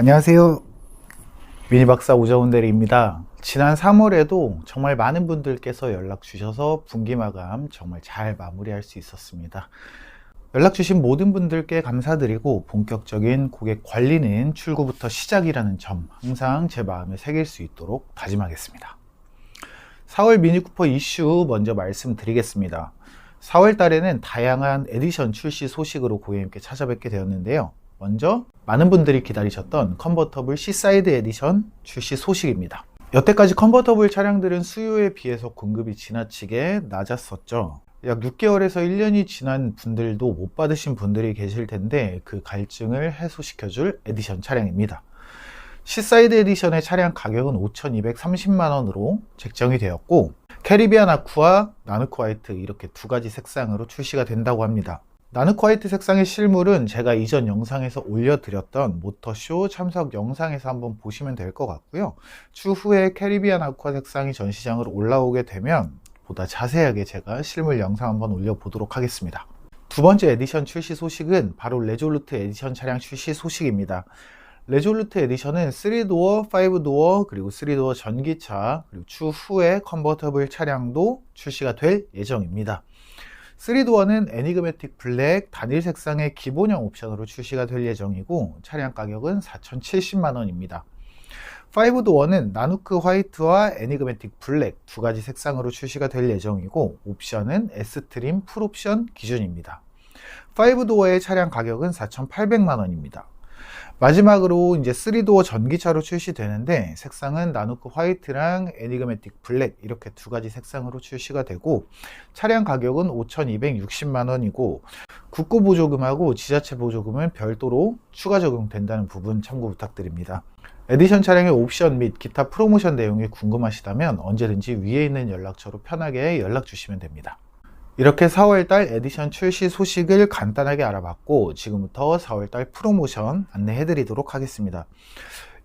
안녕하세요. 미니박사 오정훈 대리입니다. 지난 3월에도 정말 많은 분들께서 연락 주셔서 분기 마감 정말 잘 마무리할 수 있었습니다. 연락 주신 모든 분들께 감사드리고 본격적인 고객 관리는 출구부터 시작이라는 점 항상 제 마음에 새길 수 있도록 다짐하겠습니다. 4월 미니쿠퍼 이슈 먼저 말씀드리겠습니다. 4월 달에는 다양한 에디션 출시 소식으로 고객님께 찾아뵙게 되었는데요. 먼저 많은 분들이 기다리셨던 컨버터블 C사이드 에디션 출시 소식입니다. 여태까지 컨버터블 차량들은 수요에 비해서 공급이 지나치게 낮았었죠. 약 6개월에서 1년이 지난 분들도 못 받으신 분들이 계실 텐데 그 갈증을 해소시켜줄 에디션 차량입니다. C사이드 에디션의 차량 가격은 5,230만원으로 책정이 되었고 캐리비안 아쿠아, 나누코 화이트 이렇게 두 가지 색상으로 출시가 된다고 합니다. 나누코 화이트 색상의 실물은 제가 이전 영상에서 올려드렸던 모터쇼 참석 영상에서 한번 보시면 될 것 같고요. 추후에 캐리비안 아쿠아 색상이 전시장으로 올라오게 되면 보다 자세하게 제가 실물 영상 한번 올려보도록 하겠습니다. 두 번째 에디션 출시 소식은 바로 레졸루트 에디션 차량 출시 소식입니다. 레졸루트 에디션은 3도어, 5도어, 그리고 3도어 전기차, 그리고 추후에 컨버터블 차량도 출시가 될 예정입니다. 3도어는 애니그매틱 블랙 단일 색상의 기본형 옵션으로 출시가 될 예정이고 차량 가격은 4,070만원입니다. 5도어는 나누크 화이트와 애니그매틱 블랙 두 가지 색상으로 출시가 될 예정이고 옵션은 S트림 풀옵션 기준입니다. 5도어의 차량 가격은 4,800만원입니다. 마지막으로 이제 3도어 전기차로 출시되는데 색상은 나누크 화이트랑 애니그매틱 블랙 이렇게 두 가지 색상으로 출시가 되고 차량 가격은 5,260만 원이고 국고 보조금하고 지자체 보조금은 별도로 추가 적용된다는 부분 참고 부탁드립니다. 에디션 차량의 옵션 및 기타 프로모션 내용이 궁금하시다면 언제든지 위에 있는 연락처로 편하게 연락 주시면 됩니다. 이렇게 4월달 에디션 출시 소식을 간단하게 알아봤고 지금부터 4월달 프로모션 안내해 드리도록 하겠습니다.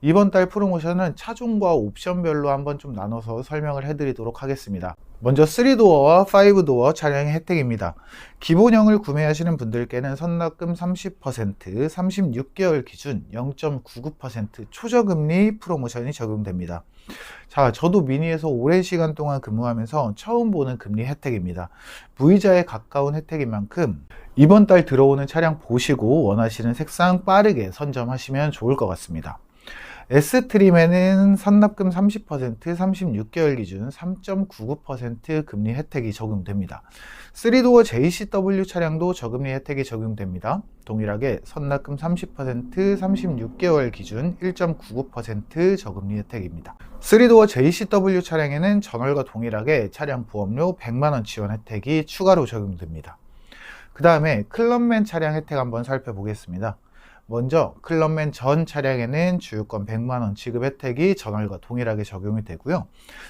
이번 달 프로모션은 차종과 옵션별로 한번 좀 나눠서 설명을 해 드리도어록 하겠습니다. 먼저 3도어와 5도어 차량의 혜택입니다. 기본형을 구매하시는 분들께는 선납금 30%, 36개월 기준 0.99% 초저금리 프로모션이 적용됩니다. 자, 저도 미니에서 오랜 시간 동안 근무하면서 처음 보는 금리 혜택입니다. 무이자에 가까운 혜택인 만큼 이번 달 들어오는 차량 보시고 원하시는 색상 빠르게 선점하시면 좋을 것 같습니다. S트림에는 선납금 30%, 36개월 기준 3.99% 금리 혜택이 적용됩니다. 3도어 JCW 차량도 저금리 혜택이 적용됩니다. 동일하게 선납금 30%, 36개월 기준 1.99% 저금리 혜택입니다. 3도어 JCW 차량에는 전월과 동일하게 차량 보험료 100만원 지원 혜택이 추가로 적용됩니다. 그 다음에 클럽맨 차량 혜택 한번 살펴보겠습니다. 먼저 클럽맨 전 차량에는 주유권 100만원 지급 혜택이 전월과 동일하게 적용이 되고요.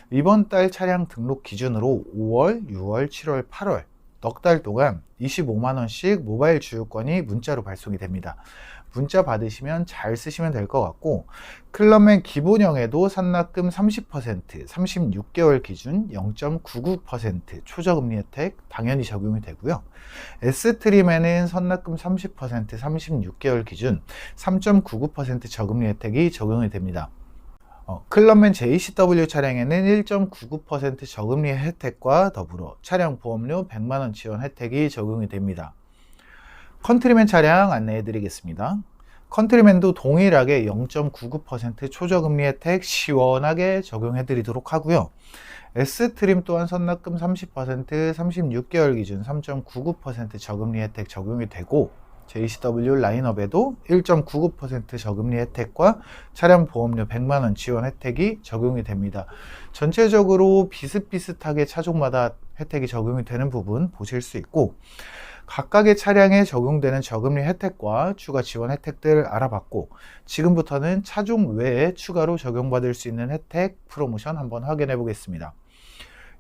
이번 달 차량 등록 기준으로 5월, 6월, 7월, 8월 넉 달 동안 25만원씩 모바일 주유권이 문자로 발송이 됩니다. 문자 받으시면 잘 쓰시면 될 것 같고 클럽맨 기본형에도 산납금 30%, 36개월 기준 0.99% 초저금리 혜택 당연히 적용이 되고요. S트림에는 선납금 30%, 36개월 기준 3.99% 저금리 혜택이 적용이 됩니다. 어, 클럽맨 JCW 차량에는 1.99% 저금리 혜택과 더불어 차량 보험료 100만원 지원 혜택이 적용이 됩니다. 컨트리맨 차량 안내해 드리겠습니다. 컨트리맨도 동일하게 0.99% 초저금리 혜택 시원하게 적용해 드리도록 하고요. S트림 또한 선납금 30%, 36개월 기준 3.99% 저금리 혜택 적용이 되고 JCW 라인업에도 1.99% 저금리 혜택과 차량 보험료 100만원 지원 혜택이 적용이 됩니다. 전체적으로 비슷비슷하게 차종마다 혜택이 적용이 되는 부분 보실 수 있고 각각의 차량에 적용되는 저금리 혜택과 추가 지원 혜택들을 알아봤고 지금부터는 차종 외에 추가로 적용받을 수 있는 혜택 프로모션 한번 확인해 보겠습니다.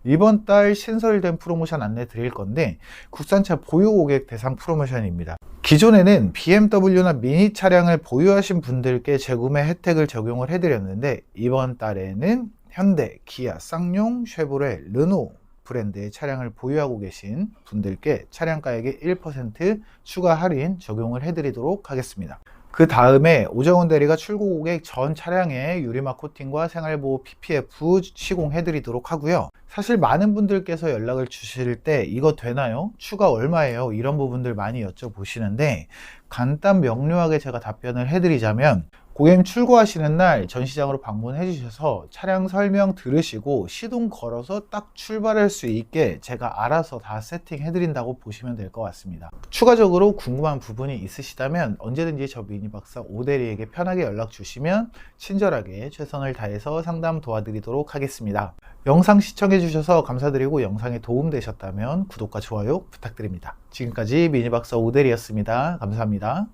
이번 달 신설된 프로모션 안내 드릴 건데 국산차 보유 고객 대상 프로모션입니다. 기존에는 BMW나 미니 차량을 보유하신 분들께 재구매 혜택을 적용을 해드렸는데 이번 달에는 현대, 기아, 쌍용, 쉐보레, 르노 브랜드의 차량을 보유하고 계신 분들께 차량가액의 1% 추가 할인 적용을 해드리도록 하겠습니다. 그 다음에 오정훈 대리가 출고 고객 전 차량에 유리막 코팅과 생활보호 PPF 시공해 드리도록 하고요. 사실 많은 분들께서 연락을 주실 때 이거 되나요? 추가 얼마예요? 이런 부분들 많이 여쭤보시는데 간단 명료하게 제가 답변을 해드리자면 고객님 출고하시는 날 전시장으로 방문해 주셔서 차량 설명 들으시고 시동 걸어서 딱 출발할 수 있게 제가 알아서 다 세팅해 드린다고 보시면 될 것 같습니다. 추가적으로 궁금한 부분이 있으시다면 언제든지 저 미니박사 오대리에게 편하게 연락 주시면 친절하게 최선을 다해서 상담 도와드리도록 하겠습니다. 영상 시청해 주셔서 감사드리고 영상에 도움되셨다면 구독과 좋아요 부탁드립니다. 지금까지 미니박사 오대리였습니다. 감사합니다.